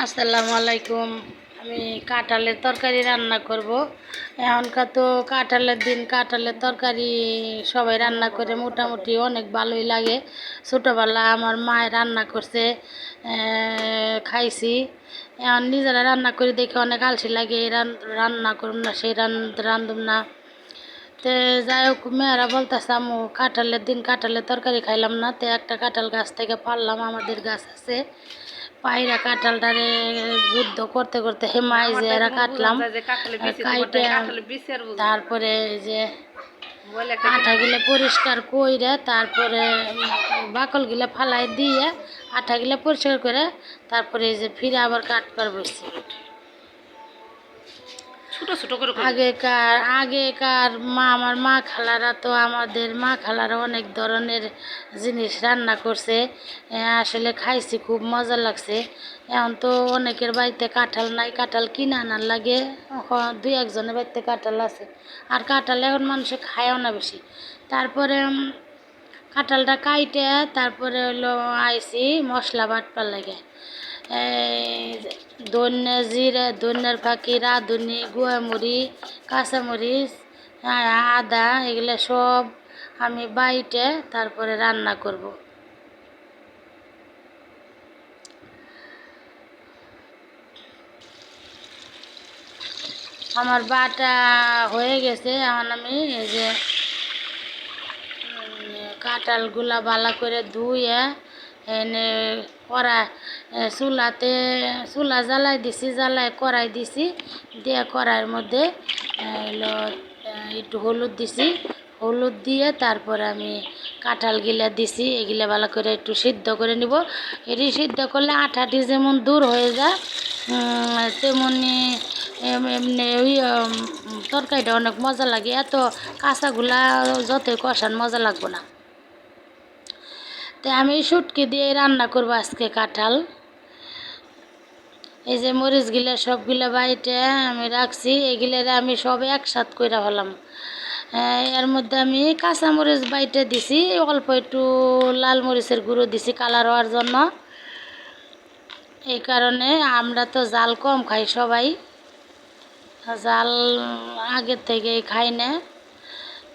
আসসালামু আলাইকুম। আমি কাঁঠালের তরকারি রান্না করব। এখনকার তো কাঁঠালের দিন, কাঁঠালের তরকারি সবাই রান্না করে মোটামুটি অনেক ভালোই লাগে। ছোটোবেলা আমার মায়ের রান্না করছে খাইছি। এখন নিজেরা রান্না করে দেখে অনেক আলসি লাগে, এই রান- রান্না করুম না, সেই রান রান্ধুম না। তে যাই হোক, মেয়েরা বলতেছে আমু কাঁঠালের দিন কাঁঠালের তরকারি খাইলাম না। তো একটা কাঁঠাল গাছ থেকে পারলাম, আমাদের গাছ আছে। পায়রা কাঁঠালটারে যুদ্ধ করতে করতে হেমাই যে এরা কাটলাম। তারপরে এই যে আঠা গিলে পরিষ্কার কইরে তারপরে বাকল গিলে ফালাই দিয়ে আঠা গিলে পরিষ্কার করে তারপরে এই যে ফিরে আবার কাটবার বসছি ছোট ছোট করে আগেকার আগেকার মা, আমার মা খালারা তো আমাদের মা খালারা অনেক ধরনের জিনিস রান্না করছে। আসলে খাইছি, খুব মজা লাগছে। এখন তো অনেকের বাড়িতে কাঁঠাল নাই, কাঁঠাল কিনে আনার লাগে। দুই একজনের বাড়িতে কাঁঠাল আছে। আর কাঁঠাল এখন মানুষে খায়ও না বেশি। তারপরে কাঁঠালটা কাইটে, তারপরে হলো আইসি মশলা বাটবার লাগে। ধন্যে জিরে ধন্যের ফাঁকি রাঁধুনি গুয়ামুড়ি কাঁচামরিচ আদা এগুলো সব আমি বাইটে তারপরে রান্না করব। আমার বাটা হয়ে গেছে, এখন আমি এই যে কাঁঠালগুলা ভালো করে ধুয়ে এনে কড়া চুলাতে, চুলা জ্বালাই দিছি, জ্বালাই কড়াই দিছি, দিয়ে কড়াইয়ের মধ্যে একটু হলুদ দিছি, হলুদ দিয়ে তারপর আমি কাঁঠাল গিলা দিছি, এগুলা ভালো করে একটু সিদ্ধ করে নিব। এটি সিদ্ধ করলে আঠাটি যেমন দূর হয়ে যায় তেমনি এমনি ওই তরকারিটা অনেক মজা লাগে, এত কাঁচাগুলা যতই কষান মজা লাগবে না। তো আমি শুটকি দিয়ে রান্না করব আজকে কাঁঠাল। এই যে মরিচগুলা সবগুলা বাইটে আমি রাখছি এগুলারে আমি সব একসাথ করে হলাম এর মধ্যে আমি কাঁচা মরিচ বাইটে দিছি, অল্প একটু লাল মরিচের গুঁড়ো দিছি কালার হওয়ার জন্য। এই কারণে আমরা তো জাল কম খাই সবাই। জাল আগের থেকে খাই না।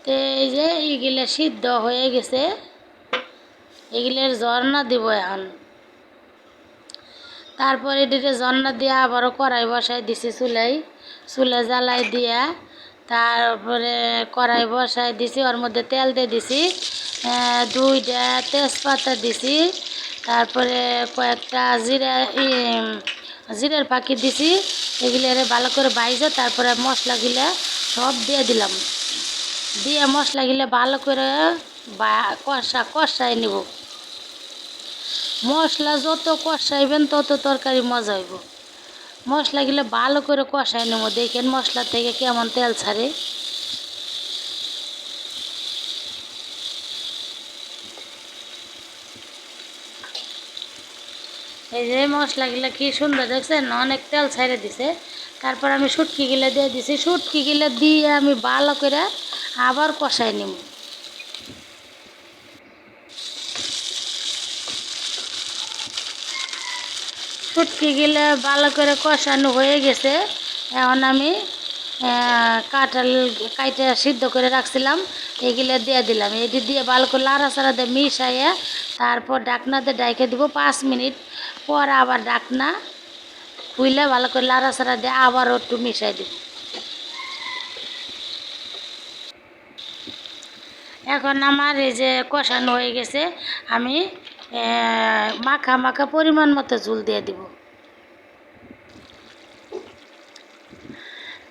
তো এই যে এগুলা সিদ্ধ হয়ে গেছে। এগুলোর ঝর্ণা দিব এখন। তারপরে এটিতে ঝর্ণা দিয়ে আবারও কড়াই বসাই দিছি চুলাই, চুলে জ্বালাই দিয়া তারপরে কড়াই বসাই দিছি, ওর মধ্যে তেল দিয়ে দিছি দুইটা তেজপাতা দিছি, তারপরে কয়েকটা জিরা জিরের পাখি দিছি এগুলো ভালো করে বাইজে তারপরে মশলাগুলো সব দিয়ে দিলাম। দিয়ে মশলাগুলো ভালো করে বা, কষা কষাই নিব। মশলা যত কষাইবেন তত তরকারি মজা হইব। মশলাগুলো ভালো করে কষাই নেব। দেখেন মশলা থেকে কেমন তেল ছাড়ে। এই যে মশলাগুলো কি সুন্দর দেখছেন? অনেক তেল ছাইড়ে দিছে। তারপর আমি শুটকিগুলো দিয়ে দিছি। শুটকিগুলো দিয়ে আমি ভালো করে আবার কষাই নিব। শুটকি গেলে ভালো করে কষানো হয়ে গেছে। এখন আমি কাঁঠাল কাইটা সিদ্ধ করে রাখছিলাম, এগুলো দিয়ে দিলাম। এটি দিয়ে ভালো করে লাড়াচাড়া দিয়ে মিশাইয়ে তারপর ডাকনাতে ডাইকে দিব পাঁচ মিনিট। পর আবার ডাকনা খুইলে ভালো করে লাড়াচাড়া দিয়ে আবার একটু মিশাই দিব। এখন আমার এই যে কষানো হয়ে গেছে, আমি মাখা মাখা পরিমাণ মতো ঝুল দিয়ে দিব।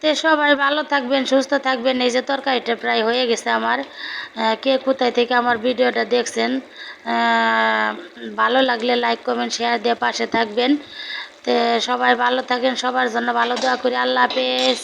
তো সবাই ভালো থাকবেন, সুস্থ থাকবেন। এই যে তরকারিটা প্রায় হয়ে গেছে আমার। কে কোথায় থেকে আমার ভিডিওটা দেখছেন ভালো লাগলে লাইক কমেন্ট শেয়ার দিয়ে পাশে থাকবেন। তো সবাই ভালো থাকেন, সবার জন্য ভালো দোয়া করি। আল্লাহ হাফেজ।